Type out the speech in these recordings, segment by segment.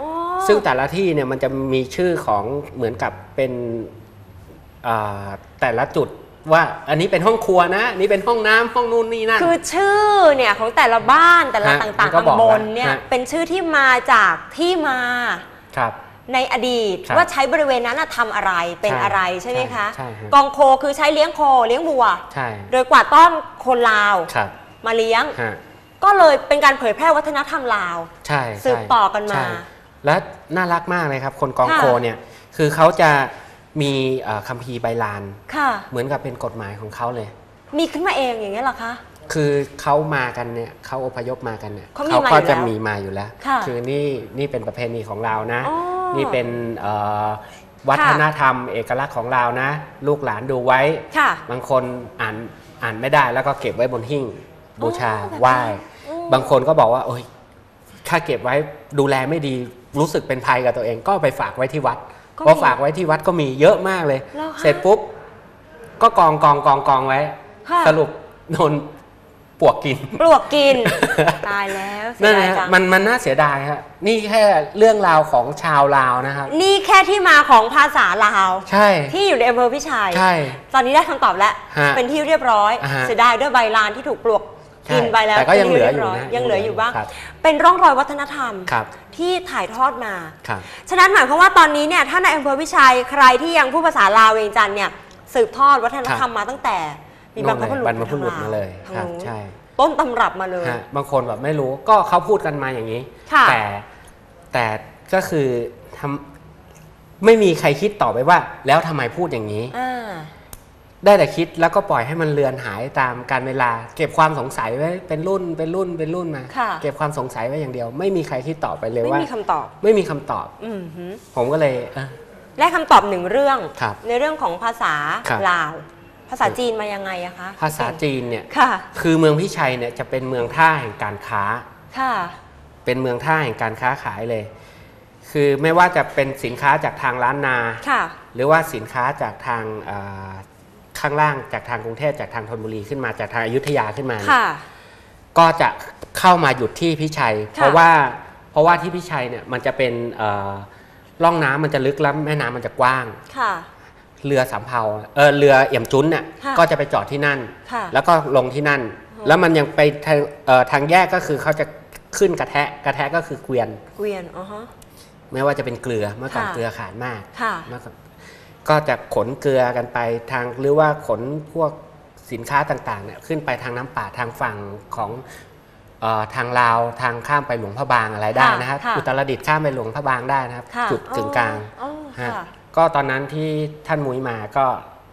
อ๋อซึ่งแต่ละที่เนี่ยมันจะมีชื่อของเหมือนกับเป็นอ่าแต่ละจุดว่าอันนี้เป็นห้องครัวนะอันนี่เป็นห้องน้ำห้องนู่นนี่นั่นคือชื่อเนี่ยของแต่ละบ้านแต่ละฮะต่างมันก็ๆบอกตำบลเนี่ยฮะเป็นชื่อที่มาจากที่มาครับ ในอดีตครับว่าใช้บริเวณนั้นน่ะทำอะไรเป็นใช่อะไรใช่ไหมคะใช่ใช่ฮะกองโคคือใช้เลี้ยงโคเลี้ยงวัวใช่โดยกว่าต้อนคนลาวครับมาเลี้ยงฮะ ก็เลยเป็นการเผยแพร่วัฒนธรรมลาว ใช่สืบใช่ต่อกันมา ใช่และน่ารักมากเลยครับ คนกองค่ะ โคเนี่ยคือเขาจะมีเอ่อคัมภีร์ใบลาน ค่ะ เหมือนกับเป็นกฎหมายของเขาเลย มีขึ้นมาเองอย่างนี้ยเหรอคะ คือเขามากันเนี่ยเขาอพยพมากันเนี่ยเขามีมาก็อยู่จะแล้วมีมาอยู่แล้วค่ะอนี่นี่เป็นประเพณีของเรานะ อ๋อนี่เป็นเอ่อวัฒนธรรม เอกลักษณ์ของเรานะ ลูกหลานดูไว้ ค่ะ บางคนอ่านอ่านไม่ได้แล้วก็เก็บไว้บนหิ้ง บูชาแบบนี้ไหว้อืมบางคนก็บอกว่า โอ้ยถ้าเก็บไว้ดูแลไม่ดีรู้สึกเป็นภัยกับตัวเอง ก็ไปฝากไว้ที่วัดก็พอมีฝากไว้ที่วัดก็มีเยอะมากเลยเหรอคะเสร็จปุ๊บ ก็กองกองกองกองไว้ค่ะสรุปโดนปวกกินปลวกกิน ตายแล้วเสีนั่ยนดายนะจัฮะงมันมันน่าเสียดายฮะนี่แค่เรื่องราวของชาวลาวนะครับ นี่แค่ที่มาของภาษาลาว ใช่ ที่อยู่ในอำเภอพิชัย ใช่ ตอนนี้ได้คำตอบแล้วฮะเป็นที่เรียบร้อยอ่าฮะเสียดายด้วยใบลานที่ถูกปลวกใช่ กินไปแล้วแต่ก็ยังเหลืออยู่ป็ที่รีบร้นะยังเหลืออยู่บ้างครับเป็นร่องรอยวัฒนธรรมครับที่ถ่ายทอดมาครับฉะนั้นหมายความว่าตอนนี้เนี่ยถ้าในอำเภอพิชัยใครที่ยังพูดภาษาลาวเวียงจันทร์เนี่ยสืบทอดวัฒนธรรมมาตั้งแต่มีบรรพบุรุษบรรพบุรุษมาเลยทางครับนู้นใช่ ต้นตำรับมาเลยฮะบางคนแบบไม่รู้ก็เขาพูดกันมาอย่างนี้ค่ะแต่แต่ก็คือทำไม่มีใครคิดต่อไปว่า แล้วทำไมพูดอย่างนี้อ่า ได้แต่คิดแล้วก็ปล่อยให้มันเลือนหายตามการเวลา เก็บความสงสัยไว้เป็นรุ่นเป็นรุ่นเป็นรุ่นมา ค่ะ เก็บความสงสัยไว้อย่างเดียว ไม่มีใครคิดต่อไปเลยไม่ว่ามีคำตอบ ไม่มีคำตอบ อือหือผมก็เลยเออได้คำตอบหนึ่งเรื่อง ครับในเรื่องของภาษาครับ ลาว ภาษาจีนมายังไงอะคะภาษาจีนเนี่ยค่ะ คือเมืองพิชัยเนี่ยจะเป็นเมืองท่าแห่งการค้า ค่ะ เป็นเมืองท่าแห่งการค้าขายเลย คือไม่ว่าจะเป็นสินค้าจากทางล้านนา ค่ะ หรือว่าสินค้าจากทางเอ่อ ข้างล่างจากทางกรุงเทพจากทางธนบุรีขึ้นมาจากทางอยุธยาขึ้นมาเนี่ยค่ะ ก็จะเข้ามาหยุดที่พิชัยค่ะเพราะว่าเพราะว่าที่พิชัยเนี่ยมันจะเป็นเอ่อร่องน้ำมันจะลึกแล้วแม่น้ำมันจะกว้าง ค่ะ เรือสำเภาเออเรือเอี่ยมจุ้นเนี่ยค่ะก็จะไปจอดที่นั่น ค่ะแล้วก็ลงที่นั่นอ๋อแล้วมันยังไปทางเอ่อทางแยกก็คือเขาจะขึ้นกระแทะกระแทะก็คือเกวียน เกวียนอ๋อฮะ ไม่ว่าจะเป็นเกลือเมื่อก่อนค่ะ เกลือขาดมากค่ะ เมื่อก่อน ก็จะขนเกลือกันไปทางหรือว่าขนพวกสินค้าต่างๆเนี่ยขึ้นไปทางน้ำป่าทางฝั่งของเออทางลาวทางข้ามไปหลวงพระบางอะไรได้นะครับค่ะอุตรดิตถ์ข้ามไปหลวงพระบางได้นะครับ ค่ะจุดกึ่งกลางอ๋อฮะค่ะ ก็ตอนนั้นที่ท่านมุ้ยมาก็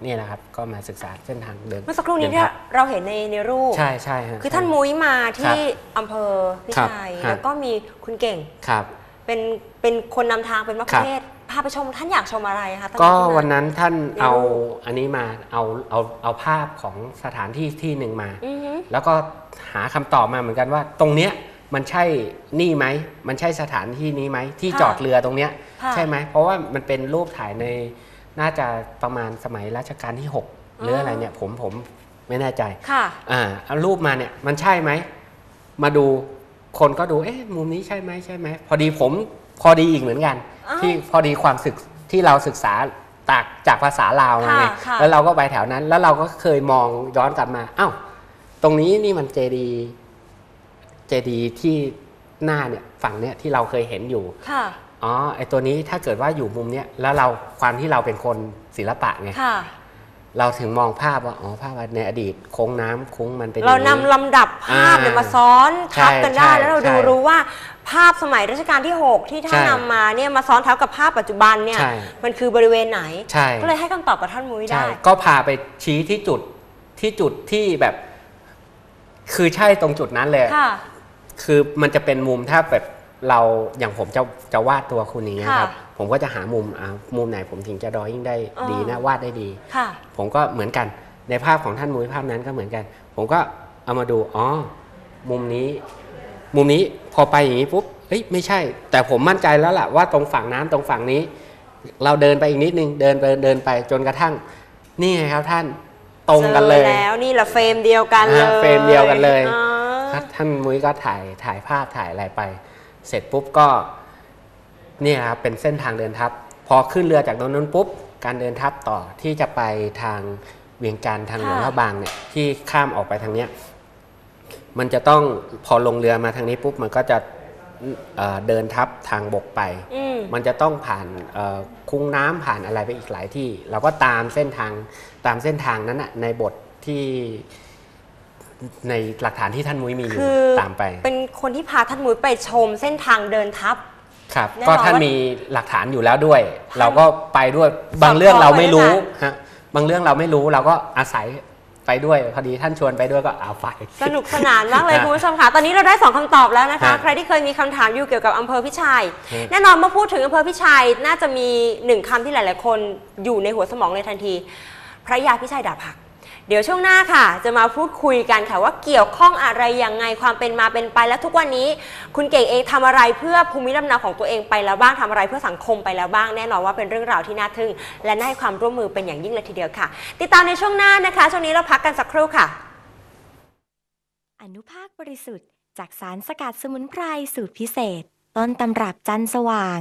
เนี่ยนะครับก็มาศึกษาเส้นทางเดินเมื่อสักครู่นี้เดิที่ทัพเราเห็นในในรูป ใช่ใช่ฮะ คือท่านมุ้ยมาที่ครับอำเภอพิชัย ครับแล้วก็มีคุณเก่ง ครับ เป็นเป็นคนนำทางเป็นมะครับเทศพาไปชมท่านอยากชมอะไรคะตอนก็ที่มาวันนั้นท่านในเอารูปอันนี้มาเอาเอาเอาภาพของสถานที่ที่หนึ่งมา อือฮึแล้วก็หาคำตอบมาเหมือนกันว่า ตรงเนี้ยมันใช่นี่ไหมมันใช่สถานที่นี้ไหมที่ค่ะจอดเรือตรงเนี้ยค่ะ ใช่ไหมเพราะว่ามันเป็นรูปถ่ายในน่าจะประมาณสมัยรัชกาลที่6หรืออะไรเนี่ยผมผมไม่แน่ใจ ค่ะ อ่าเอารูปมาเนี่ยมันใช่ไหม มาดูคนก็ดูเอ๊ะมุมนี้ใช่ไหมใช่ไหม พอดีผมพอดีอีกเหมือนกันอ้าว ที่พอดีความศึกที่เราศึกษาจากจากภาษาลาวมาไงค่ะค่ะ แล้วเราก็ไปแถวนั้น แล้วเราก็เคยมองย้อนกลับมาอ้าวตรงนี้นี่มันเจดีเจดีที่หน้าเนี่ยฝั่งเนี้ยที่เราเคยเห็นอยู่ ค่ะ อ๋อไอตัวนี้ถ้าเกิดว่าอยู่มุมเนี้ยแล้วเราความที่เราเป็นคนศิลปะไงค่ะ เราถึงมองภาพว่าอ๋อภาพในอดีตโค้งน้ำโค้งมันเป็นเราอย่งนำลำดับภาพเนี่ยอ่ามาซ้อนทับกันได้ ใช่แล้วเราดูใช่รู้ว่าภาพสมัยรัชกาลที่ 6 ที่ท่านใช่นำมาเนี่ยมาซ้อนทับกับภาพปัจจุบันเนี่ยใช่มันคือบริเวณไหน ใช่ ก็เลยให้คำตอบกับท่านมุ้ยใช่ได้ก็พาไปชี้ที่จุดที่จุดที่แบบ คือใช่ตรงจุดนั้นเลย ค่ะ คือมันจะเป็นมุมถ้าแบบ เราอย่างผมจะจะวาดตัวคุณอย่างเงี้ยครับค่ะผมก็จะหามุมอ่ามุมไหนผมถึงจะดรอยิ่งได้อ๋อดีนะวาดได้ดีค่ะผมก็เหมือนกันในภาพของท่านมุ้ยภาพนั้นก็เหมือนกัน ผมก็เอามาดูอ๋อมุมนี้ มุมนี้พอไปอย่างนี้ปุ๊บเฮ้ยไม่ใช่ แต่ผมมั่นใจแล้วล่ะว่าตรงฝั่งน้ำตรงฝั่งนี้ เราเดินไปอีกนิดนึงเดินไปเดินไปจนกระทั่ง นี่ไงครับท่านตรงกันเลยจอแล้วนี่แหละเฟรมเดียวกันเลยอ่าเฟรมเดียวกันเลยอ๋อครับท่านมุ้ยก็ถ่ายถ่ายภาพถ่ายอะไรไป เสร็จปุ๊บก็เนี่ยครับเป็นเส้นทางเดินทัพ พอขึ้นเรือจากตรงนั้นปุ๊บ การเดินทัพต่อที่จะไปทางเวียงจันทร์ทางหลวงค่ะพระบางเนี่ยที่ข้ามออกไปทางเนี้ยมันจะต้องพอลงเรือมาทางนี้ปุ๊บมันก็จะเอ่อเดินทัพทางบกไปอืมมันจะต้องผ่านเอ่อคุ้งน้ำผ่านอะไรไปอีกหลายที่ เราก็ตามเส้นทางตามเส้นทางนั้นนะในบทที่ ในหลักฐานที่ท่านมุ้ยมีอยู่คือตามไป เป็นคนที่พาท่านมุ้ยไปชมเส้นทางเดินทัพ ครับ แน่นอนก็ท่านว่ามีมีหลักฐานอยู่แล้วด้วย เราก็ไปด้วยบางเรื่องเราไม่รู้สอดคล้องไว้ด้วยฮะบางเรื่องเราไม่รู้เราก็อาศัยไปด้วยพอดีท่านชวนไปด้วยก็เอาไป สนุกสนานมากเลยฮะคุณผู้ชมค่ะตอนนี้เราได้สองคำตอบแล้วนะคะ ฮะใครที่เคยมีคำถามอยู่เกี่ยวกับอำเภอพิชัย ฮะ แน่นอนเมื่อพูดถึงอำเภอพิชัยน่าจะมีหนึ่งคำที่หลาย ๆ คนอยู่ในหัวสมองเลยทันที พระยาพิชัยดาบหัก เดี๋ยวช่วงหน้าค่ะ จะมาพูดคุยกันค่ะว่าเกี่ยวข้องอะไรยังไงความเป็นมาเป็นไปและทุกวันนี้ คุณเก่งเองทำอะไรเพื่อภูมิลำเนาของตัวเองไปแล้วบ้างทำอะไรเพื่อสังคมไปแล้วบ้างแน่นอนว่าเป็นเรื่องราวที่น่าทึ่ง และน่าให้ความร่วมมือเป็นอย่างยิ่งเลยทีเดียวค่ะ ติดตามในช่วงหน้านะคะช่วงนี้เราพักกันสักครู่ค่ะ อนุภาคบริสุทธิ์ จากสารสกัดสมุนไพรสูตรพิเศษ ต้นตำรับจันสว่าง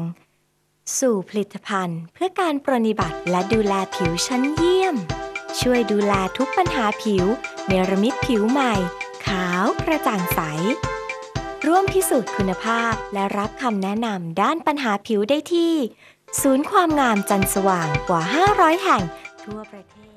สู่ผลิตภัณฑ์ เพื่อการปรนิบัติและดูแลผิวชั้นเยี่ยม ช่วยดูแลทุกปัญหาผิว เนรมิตผิวใหม่ ขาวกระจ่างใส ร่วมพิสูจน์คุณภาพและรับคำแนะนำด้านปัญหาผิวได้ที่ ศูนย์ความงามจันทร์สว่างกว่า 500 แห่งทั่วประเทศ